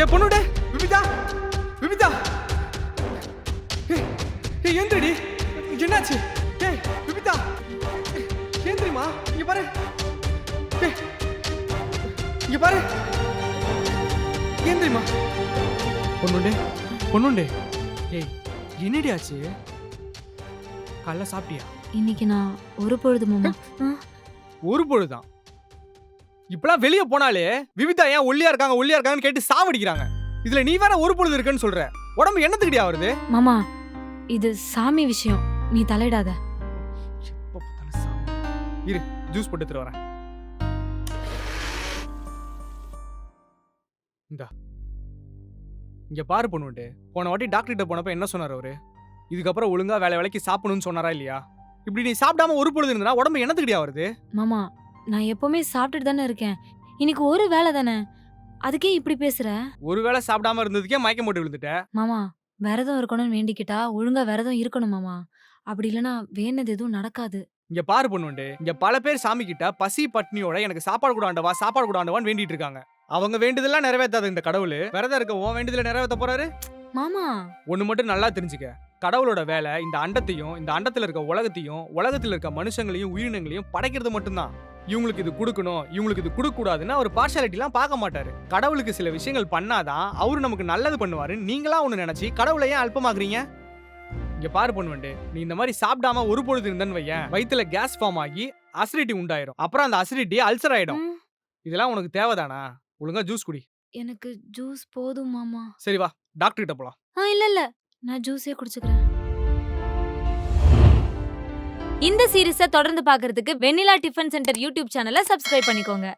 ஏ பொண்ணுடே விபிதா விபிதா ஏந்திரடி. என்னாச்சு? ஏய் விபிதா ஏந்திரிமா இங்க பாரு. இங்க பாரு. ஏந்திரிமா பொண்ணுண்டே பொண்ணுண்டே. ஏய் என்னடி ஆச்சு? காலைல சாப்பிட்டியா? இன்னைக்கு நான் ஒரு பொழுது மாமா. ஒரு பொழுதுதான் இப்பெல்லாம் வெளியே போனாலே விவிதா ஏன் ஒல்லியா இருக்காங்க ஒல்லியா இருக்காங்கன்னு கேட்டு சாவடிக்கிறாங்க. இதுல நீ வேற ஒரு பொழுது இருக்குன்னு சொல்ற. உடம்பு என்னத்துக்கிட்டயா வருது மாமா இது சாமி விஷயம். நீ தலையிடாத. இரு ஜூஸ் போட்டு எடுத்துட்டு வரேன். இந்தா. இங்க பாரு பொண்ணுண்டு போன வாட்டி டாக்டர் கிட்ட போனப்ப என்ன சொன்னார் அவரு? இதுக்கப்புறம் ஒழுங்கா வேலை வேலைக்கு சாப்பிடணும்னு சொன்னாரா இல்லையா? இப்படி நீ சாப்பிடாம ஒரு பொழுது இருந்தா உடம்பு என்னத்துக்கிட்டயா வருது மாமா நான் எப்பவுமே சாப்பிட்டுட்டு தானே இருக்கேன். இன்னைக்கு ஒரு வேலை தானே? அதுக்கே இப்படி பேசுற? ஒருவேளை சாப்பிடாம இருந்ததுக்கே மயக்கம் போட்டு விழுந்துட்ட. மாமா விரதம் இருக்கணும்னு வேண்டிக்கிட்டா ஒழுங்கா விரதம் இருக்கணும் மாமா. அப்படி இல்லைன்னா வேணது எதுவும் நடக்காது. இங்க பாரு பொண்ணுண்டு இங்க பல பேர் சாமி கிட்ட பசி பட்னியோட எனக்கு சாப்பாடு கூட ஆண்டவா சாப்பாடு கூட ஆண்டவான்னு வேண்டிட்டு இருக்காங்க. அவங்க வேண்டுதெல்லாம் நிறைவேத்தாத இந்த கடவுள். விரதம் இருக்க உன் வேண்டுதல நிறைவேத்த போறாரு? மாமா. ஒண்ணு மட்டும் நல்லா தெரிஞ்சுக்க. கடவுளோட வேலை இந்த அண்டத்தையும் இந்த அண்டத்துல இருக்க உலகத்தையும் உலகத்துல இருக்க மனுஷங்களையும் உயிரினங்களையும் படைக்கிறது மட்டும்தான். இவங்களுக்கு இது கொடுக்கணும் இவங்களுக்கு இது கொடுக்க கூடாதுன்னு அவர் பார்ஷாலிட்டிலாம் பார்க்க மாட்டாரு. கடவுளுக்கு சில விஷயங்கள் பண்ணாதான் அவரு நமக்கு நல்லது பண்ணுவாரு நீங்களா ஒண்ணு நினைச்சு கடவுளை ஏன் அல்பமாக்குறீங்க? இங்க பாரு பண்ணுவண்டு நீ இந்த மாதிரி சாப்பிடாம ஒரு பொழுது இருந்தன்னு வையேன் வயித்துல கேஸ் ஃபார்ம் ஆகி அசிடிட்டி உண்டாயிரும். அப்புறம் அந்த அசிடிட்டி அல்சர் ஆயிடும். இதெல்லாம் உனக்கு தேவைதானா? ஒழுங்கா ஜூஸ் குடி. எனக்கு ஜூஸ் போதும் மாமா. சரி வா டாக்டர் கிட்ட போலாம். ஆ இல்ல இல்ல. நான் ஜூஸே குடிச்சுக்கிறேன். இந்த சீரிஸை தொடர்ந்து பாக்குறதுக்கு வெண்ணிலா டிஃபன் சென்டர் யூடியூப் சேனலை சப்ஸ்கிரைப் பண்ணிக்கோங்க.